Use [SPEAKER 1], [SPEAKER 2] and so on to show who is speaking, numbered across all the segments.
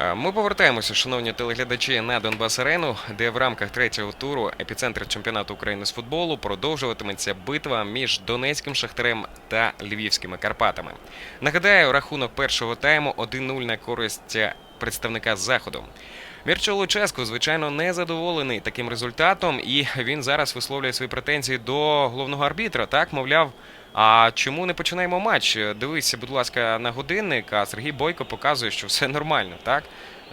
[SPEAKER 1] Е, Ми повертаємося, шановні телеглядачі, на Донбас Арену, де в рамках третього туру епіцентр чемпіонату України з футболу продовжуватиметься битва між Донецьким Шахтарем та Львівськими Карпатами. Нагадаю, рахунок першого тайму 1-0 на користь представника заходу. Мірчо Луческо, звичайно, не задоволений таким результатом, і він зараз висловлює свої претензії до головного арбітра. Так, мовляв, а чому не починаємо матч? Дивися, будь ласка, на годинник, а Сергій Бойко показує, що все нормально, так?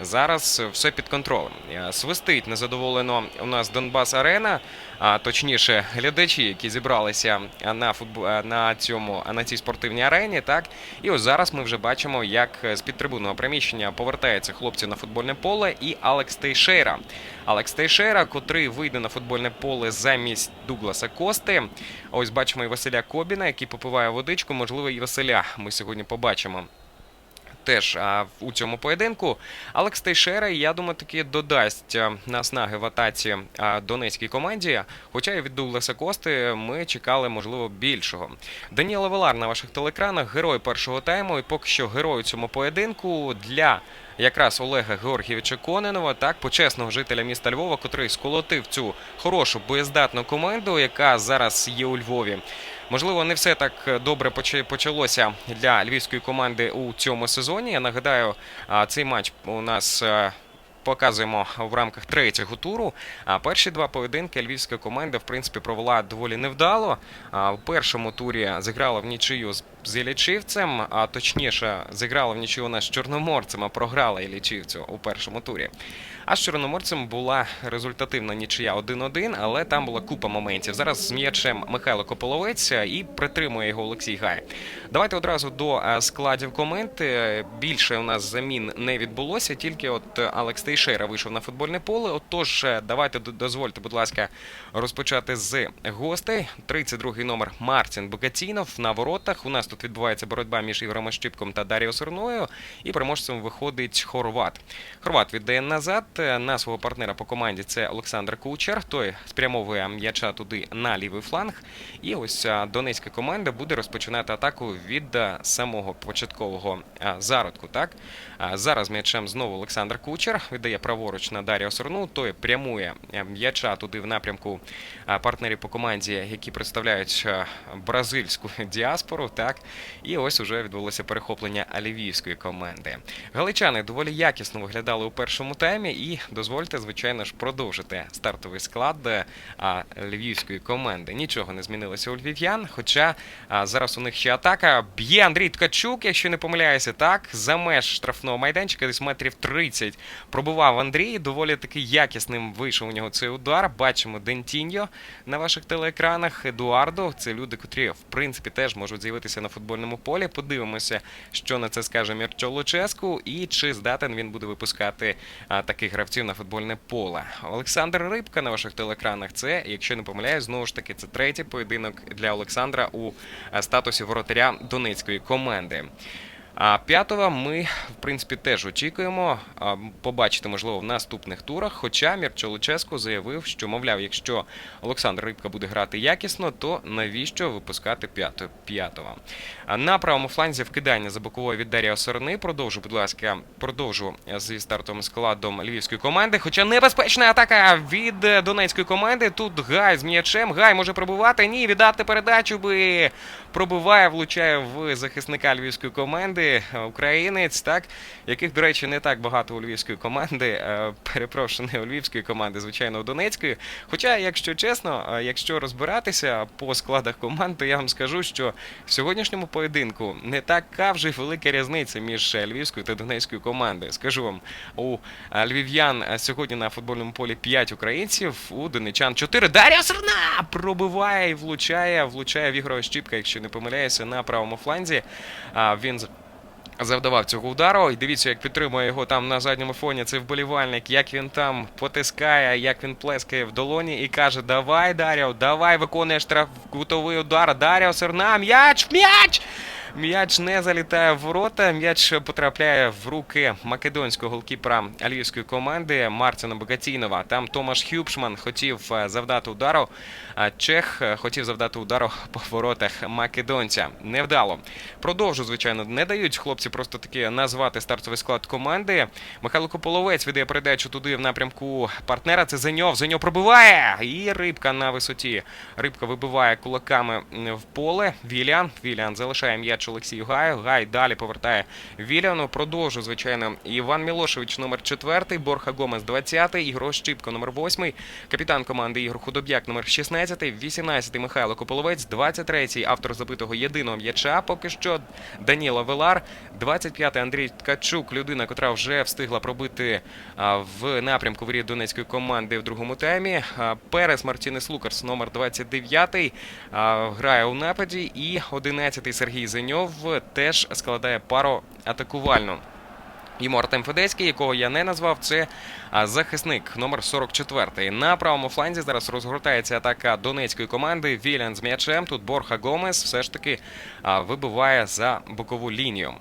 [SPEAKER 1] Зараз все під контролем. Е, Свистить незадоволено у нас Донбас Арена, а точніше, глядачі, які зібралися на футбол на цьому на цій спортивній арені. Так і ось зараз ми вже бачимо, як з під трибунного приміщення повертаються хлопці на футбольне поле і Алекс Тейшера. Алекс Тейшера, котрий вийде на футбольне поле замість Дугласа Кости. Ось бачимо і Василя Кобіна, який попиває водичку. Можливо, і Василя ми сьогодні побачимо теж у цьому поєдинку. Алекс Тейшера, я думаю, таки додасть а, наснаги в атаці донецькій команді. Хоча і від Дугласа Кости ми чекали, можливо, більшого. Даніела Велар на ваших телекранах, герой першого тайму, і поки що герой у цьому поєдинку для. Якраз Олега Георгійовича Кононова, так почесного жителя міста Львова, котрий сколотив цю хорошу боєздатну команду, яка зараз є у Львові. Можливо, не все так добре поча- почалося для львівської команди у цьому сезоні. Я нагадаю, цей матч у нас. е, Показуємо в рамках третього туру. А перші два поєдинки львівська команда в принципі провела доволі невдало. А в першому турі зіграла в нічию з з Іллічівцем, а точніше зіграла в нічию вона з Чорноморцем, а програла Іллічівцю у першому турі. А з Чорноморцем була результативна нічия 1-1, але там була купа моментів. Зараз з м'ячем Михайло Кополовець і притримує його Олексій Гай. Давайте одразу до е, складів команд. Е, Більше у нас замін не відбулося, тільки от е, Алекс Тейшера вийшов на футбольне поле. Отож, е, давайте дозвольте, будь ласка, розпочати з гостей. 32-й номер Мартін Богатінов на воротах. У нас тут відбувається боротьба між Ігорем Ощипком та Даріо Сорною. І переможцем виходить Хорват. Хорват віддає назад е, на свого партнера по команді. Це Олександр Кучер. Той спрямовує м'яча туди на лівий фланг. І ось донецька команда буде розпочинати атаку від самого початкового зародку. Так зараз м'ячем знову Олександр Кучер віддає праворуч на Даріо Сорну. Той прямує е, м'яча туди в напрямку партнерів по команді, які представляють бразильську діаспору. Так і ось уже відбулося перехоплення львівської команди. Галичани доволі якісно виглядали у першому таймі, і дозвольте, звичайно ж, продовжити стартовий склад е, львівської команди. Нічого не змінилося у львів'ян. Хоча зараз у них ще атака. Б'є Андрій Ткачук, якщо не помиляюся, так за меж штрафного майданчика, десь метрів 30 пробував Андрій. Доволі таки якісним вийшов у нього цей удар. Бачимо Дентіньо на ваших телеекранах. Едуардо. Це люди, котрі в принципі теж можуть з'явитися на футбольному полі. Подивимося, що на це скаже Мірчо Луческу, і чи здатен він буде випускати таких гравців на футбольне поле. Олександр Рибка на ваших телекранах. Це, якщо не помиляюсь, знову ж таки, це третій поєдинок для Олександра у статусі воротаря донецької команди. А п'ятого ми, в принципі, теж очікуємо побачити, можливо, в наступних турах. Хоча Мірчо Луческо заявив, що, мовляв, якщо Олександр Рибка буде грати якісно, то навіщо випускати п'ято- п'ятого? На правому фланзі вкидання за бокової від Дарія Сорни. Продовжу, будь ласка, продовжу зі стартовим складом львівської команди. Хоча небезпечна атака від е, донецької команди. Тут Гай з м'ячем. Гай може пробувати. Ні, віддати передачу би пробиває, влучає в захисника львівської команди. Е, Українець, так яких, до речі, не так багато у львівської команди. е, Перепрошую, не у львівської команди, звичайно, у Донецької. Хоча, якщо чесно, е, якщо розбиратися по складах команд, то я вам скажу, що в сьогоднішньому поєдинку не така вже велика різниця між львівською та донецькою командою. Скажу вам, у львів'ян сьогодні на футбольному полі 5 українців, у донечан 4. Дар'я Серна пробиває і влучає, влучає в Ігора Щіпка, якщо не помиляюся, на правому фланзі. А, Він завдавав цього удару. І дивіться, як підтримує його там на задньому фоні цей вболівальник, як він там потискає, як він плескає в долоні і каже: Давай, Даріо, давай, виконуєш штраф удар. Даріо Серна, м'яч, м'яч! М'яч не залітає в ворота. М'яч потрапляє в руки македонського голкіпера львівської команди Мартіна Богатінова. Там Томаш Хюбшман хотів е, завдати удару. А Чех е, хотів завдати удару по воротах македонця. Невдало. Продовжу, звичайно, не дають хлопці просто таки назвати стартовий склад команди. Михайло Кополовець віддає передачу туди в напрямку партнера. Це Зеньов. Зеньов пробиває. І рибка на висоті. Рибка вибиває кулаками в поле. Віліан. Віліан залишає м'яч Олексію Гаю. Гай далі повертає Віліану. Продовжу, звичайно, Іван Мілошевич, номер 4, Борха Гомес, 20, Ігор Щипко, номер 8, капітан команди Ігор Худоб'як, номер 16, 18 Михайло Кополовець, 23 автор забитого єдиного м'яча. Поки що Даніло Велар, 25 Андрій Ткачук, людина, котра вже встигла пробити в напрямку воріт донецької команди в другому таймі. Перес Мартінес Лукарс, номер 29, грає у нападі. І 11 Сергій Зеньов теж складає пару атакувальну. Йому Артем Федецький, якого я не назвав, це захисник номер 44. На правому фланзі зараз розгортається атака донецької команди. Вілян з м'ячем. Тут Борха Гомес все ж таки вибиває за бокову лінію.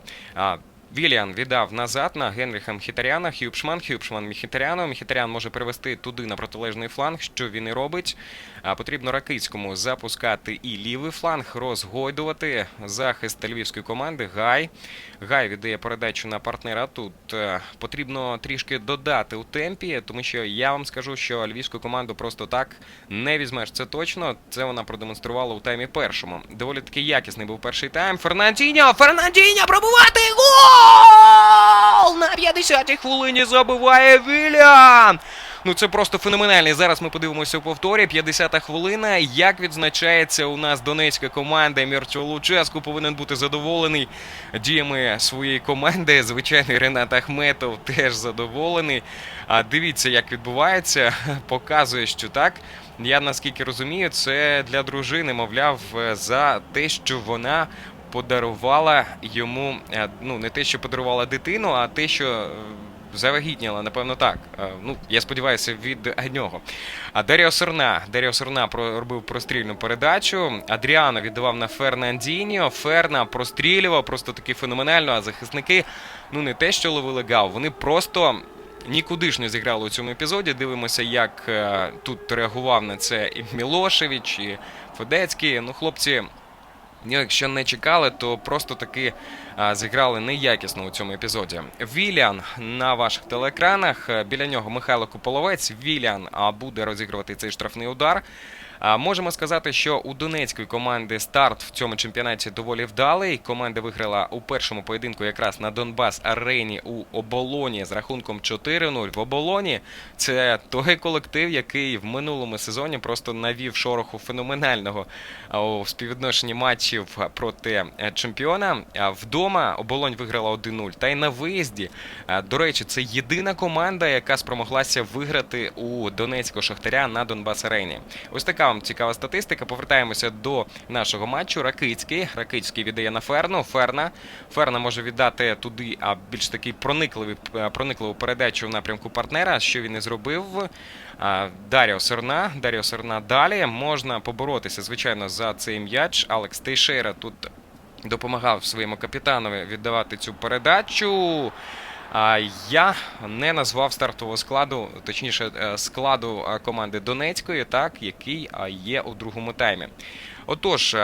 [SPEAKER 1] А, Віліан віддав назад на Генріха Мхітаряна, Хюбшман, Хюбшман Мхітаряну. Мхітарян може перевести туди на протилежний фланг, що він і робить. А потрібно Ракицькому запускати і лівий фланг, розгойдувати захист львівської команди. Гай. Гай віддає передачу на партнера. Тут е, потрібно трішки додати у темпі, тому що я вам скажу, що львівську команду просто так не візьмеш. Це точно. Це вона продемонструвала у таймі першому. Доволі таки якісний був перший тайм. Фернандіньо! Фернандіньо пробувати гол! На 50-й хвилині забиває Вілян! Ну це просто феноменальний. Зараз ми подивимося у повторі. 50-та хвилина. Як відзначається у нас донецька команда, Мірчо Луческу повинен бути задоволений діями своєї команди. Звичайно, Ренат Ахметов теж задоволений. А дивіться, як відбувається. Показує, що так. Я наскільки розумію, це для дружини, мовляв, за те, що вона подарувала йому е, ну не те, що подарувала дитину, а те, що е, завагітніла, напевно, так. Е, Ну, я сподіваюся, від нього. А Даріо Сорна. Даріо Сорна робив прострільну передачу. Адріано віддавав на Фернандіньо. Ферна прострілював просто таки феноменально. А захисники, ну не те, що ловили гав, вони просто. Нікудишньо зіграли у цьому епізоді. Дивимося, як тут реагував на це і Мілошевич, і Федецький. Ну, хлопці, якщо не чекали, то просто таки а, зіграли неякісно у цьому епізоді. Віліан на ваших телеекранах. Е, Біля нього Михайло Куполовець. Віліан а, буде розігрувати цей штрафний удар. Можемо сказати, що у донецької команди старт в цьому чемпіонаті доволі вдалий. Команда виграла у першому поєдинку якраз на Донбас Арені у оболоні з рахунком 4-0. В оболоні це той колектив, який в минулому сезоні просто навів шороху феноменального у співвідношенні матчів проти е, чемпіона. Вдома оболонь виграла 1-0. Та й на виїзді. До речі, це єдина команда, яка спромоглася виграти у Донецького Шахтаря на Донбас Арені. Ось така вам цікава статистика. Повертаємося до нашого матчу. Ракицький. Ракицький віддає на Ферну. Ферна. Ферна може віддати туди, а більш такий проникливий е, проникливу передачу в напрямку партнера, що він і зробив. А, Даріо Сорна. Даріо Сорна далі. Можна поборотися, звичайно, за цей м'яч. Алекс Тейшера тут допомагав своєму капітанові віддавати цю передачу. Я не назвав стартового складу, точніше, е, складу е, команди Донецької, так, який є у другому таймі. Отож,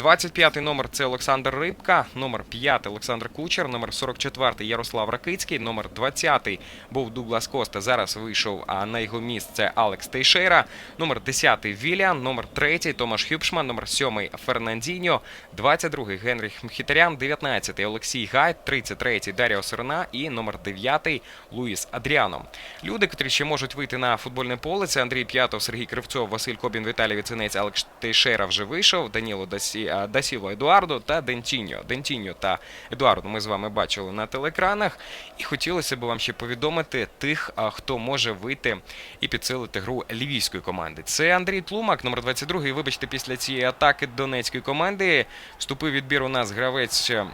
[SPEAKER 1] е, 25-й номер це Олександр Рибка, номер 5 Олександр Кучер, номер 44 Ярослав Ракицький, номер 20 був Дуглас Коста. Зараз вийшов а на його місце Алекс Тейшера, номер 10 Віліан, номер 3 Томаш Хюбшман, номер 7 Фернандіньо, 22 Генріх Мхітарян, 19 Олексій Гай, 33 Даріо Серна і номер 9 Луїс Адріано. Люди, котрі ще можуть вийти на футбольне поле, це Андрій П'ятов, Сергій Кривцов, Василь Кобін, Віталій Віценець, Алекс Тейшера вже вийшов, Даніло Дасі, а, Дасіло Едуардо та Дентіньо. Дентіньо та Едуардо ми з вами бачили на телекранах. І хотілося б вам ще повідомити тих, хто може вийти і підсилити гру львівської команди. Це Андрій Тлумак, номер 22. І вибачте, після цієї атаки донецької команди вступив відбір у нас гравець е,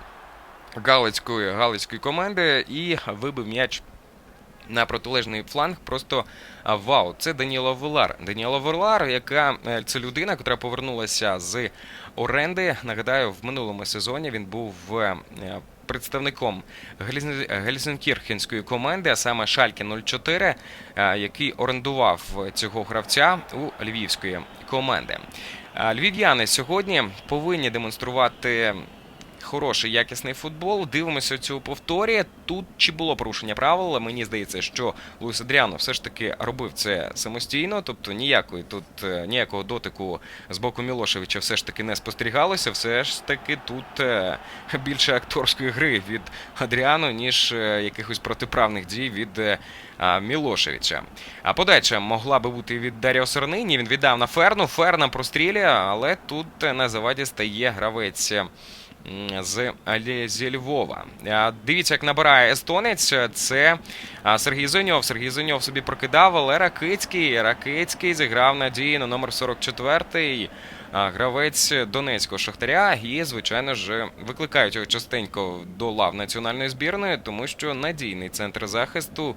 [SPEAKER 1] галицької галицької команди і вибив м'яч на протилежний фланг просто вау. Це Даніло Велар. Даніло Велар, яка е, це людина, яка повернулася з оренди. Нагадаю, в минулому сезоні він був е, представником Гельсін- Гельсінкірхенської команди, а саме Шальке 04, е, який орендував цього гравця у львівської команди. Львів'яни сьогодні повинні демонструвати хороший якісний футбол. Дивимося цю повторі. Тут чи було порушення правил? Мені здається, що Луїс Адріано все ж таки робив це самостійно, тобто ніякої тут е, ніякого дотику з боку Мілошевича все ж таки не спостерігалося. Все ж таки тут е, більше акторської гри від Адріано, ніж е, якихось протиправних дій від Мілошевича. А подача могла би бути від Даріо Сорнині. Він віддав на Ферну. Ферна прострілює, але тут на заваді стає гравець. Е, З Алі- зі Львова. Дивіться, як набирає естонець. Це Сергій Зоньов. Сергій Зоньов собі прокидав, але Ракицький. Ракицький зіграв надії на номер 44 а, гравець Донецького Шахтаря. І, звичайно ж, викликають його частенько до лав національної збірної, тому що надійний центр захисту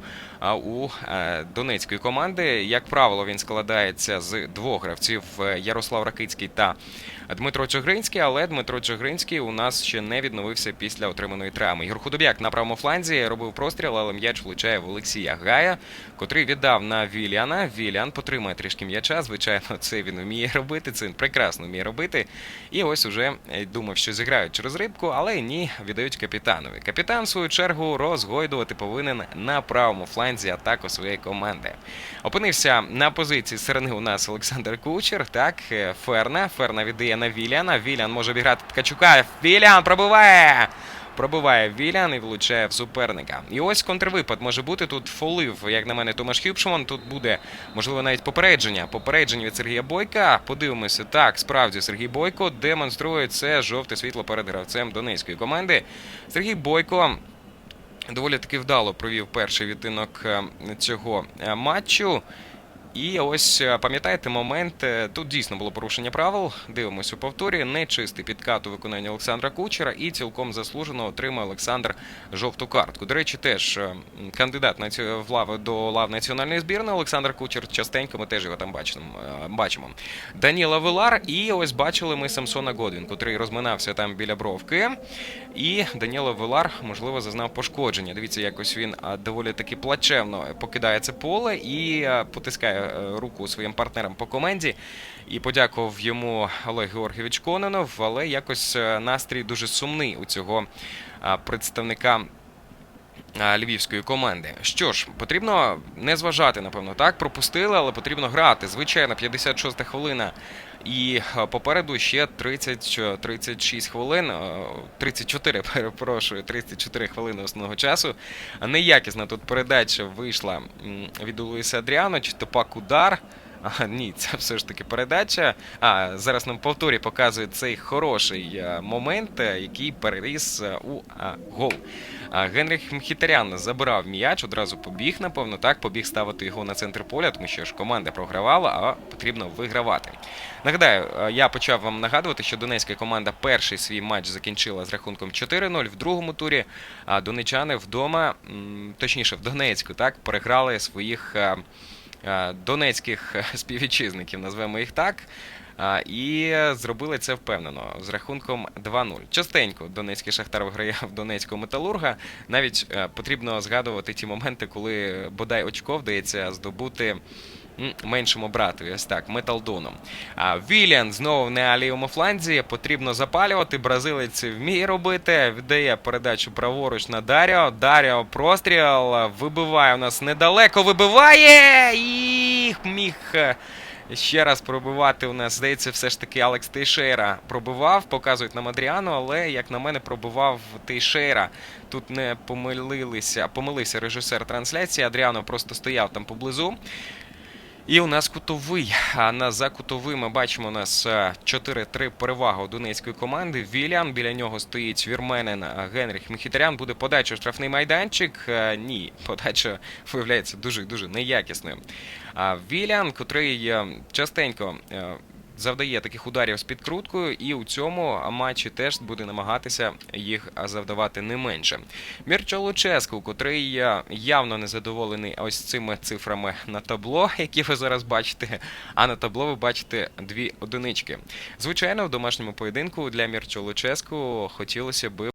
[SPEAKER 1] у е, донецької команди. Як правило, він складається з двох гравців е, Ярослав Ракицький та Дмитро Чогринський, але Дмитро Чогринський у нас ще не відновився після отриманої травми. Ігор Худобяк на правому фланзі робив простріл, але м'яч влучає в Олексія Гая, котрий віддав на Вільяна. Вільян потримує трішки м'яча. Звичайно, це він вміє робити. Це він прекрасно вміє робити. І ось уже е, думав, що зіграють через рибку, але ні, віддають капітанові. Капітан, в свою чергу, розгойдувати повинен на правому фланзі атаку своєї команди. Опинився на позиції середини у нас Олександр Кучер. Так, е, Ферна. Ферна віддає на Віляна. Вілян може обіграти Ткачука. Вілян пробиває! Пробиває Вілян і влучає в суперника. І ось контрвипад може бути. Тут фолив, як на мене, Томаш Хюбшман. Тут буде, можливо, навіть попередження. Попередження від Сергія Бойка. Подивимося, так, справді Сергій Бойко демонструє це жовте світло перед гравцем донецької команди. Сергій Бойко доволі таки вдало провів перший відтинок е, цього е, матчу. І ось е, пам'ятаєте момент, е, тут дійсно було порушення правил. Дивимося у повторі. Нечистий підкат у виконанні Олександра Кучера і цілком заслужено отримає Олександр жовту картку. До речі, теж е, кандидат на цю лави до лав національної збірної Олександр Кучер. Частенько ми теж його там бачимо. Даніла Вилар, і ось бачили ми Самсона Годвін, котрий розминався там біля бровки. І Даніло Вилар, можливо, зазнав пошкодження. Дивіться, якось він доволі таки плачевно покидає це поле і потискає руку своїм партнерам по команді. І подякував йому Олег Георгійович Кононов, але якось е, настрій дуже сумний у цього представника. А, Львівської команди. Що ж, потрібно не зважати, напевно, так. Пропустили, але потрібно грати. Звичайно, 56 хвилина. І е, попереду ще 30, е, 36 хвилин, е, 34, перепрошую, 34 хвилини основного часу. Неякісна тут передача вийшла від Луїса Адріано, чи то пак удар. А, ні, це все ж таки передача. А зараз нам повторі показує цей хороший е, момент, е, який переріс е, у а, гол. А, Генріх Мхітарян забирав м'яч, одразу побіг, напевно, так, побіг ставити його на центр поля, тому що ж команда програвала, а потрібно вигравати. Нагадаю, я почав вам нагадувати, що донецька команда перший свій матч закінчила з рахунком 4-0 в другому турі. А донечани вдома, точніше, в Донецьку, так, переграли своїх. Е, е, Донецьких е, співвітчизників, назвемо їх так. І зробили це впевнено з рахунком 2-0. Частенько Донецький Шахтар виграє в Донецького металурга. Навіть е, потрібно згадувати ті моменти, коли бодай очко вдається здобути меншому брату. Ось так, металдоном. А Віліан знову на лівому фланзі. Потрібно запалювати. Бразилець вміє робити. Віддає передачу праворуч на Даріо. Даріо простріл. Вибиває у нас недалеко. Вибиває! І міг. е, Ще раз пробивати у нас, здається, все ж таки Алекс Тейшейра пробивав, показують нам Адріану, але, як на мене, пробивав Тейшейра. Тут не помилилися, помилився режисер трансляції. Адріано просто стояв там поблизу. І у нас кутовий. А на за кутовий ми бачимо у нас е, 4-3 перевага у донецької команди. Вілян. біля нього стоїть вірменин е, Генріх Мхітарян. Буде подача в штрафний майданчик. Е, Ні, подача виявляється дуже дуже неякісною. А Вілян, котрий е, частенько. Завдає таких ударів з підкруткою, і у цьому матчі теж буде намагатися їх завдавати не менше. Мірчо Луческу, котрий явно не задоволений ось цими цифрами на табло, які ви зараз бачите. А на табло ви бачите дві одинички. Звичайно, в домашньому поєдинку для Мірчо Луческу хотілося би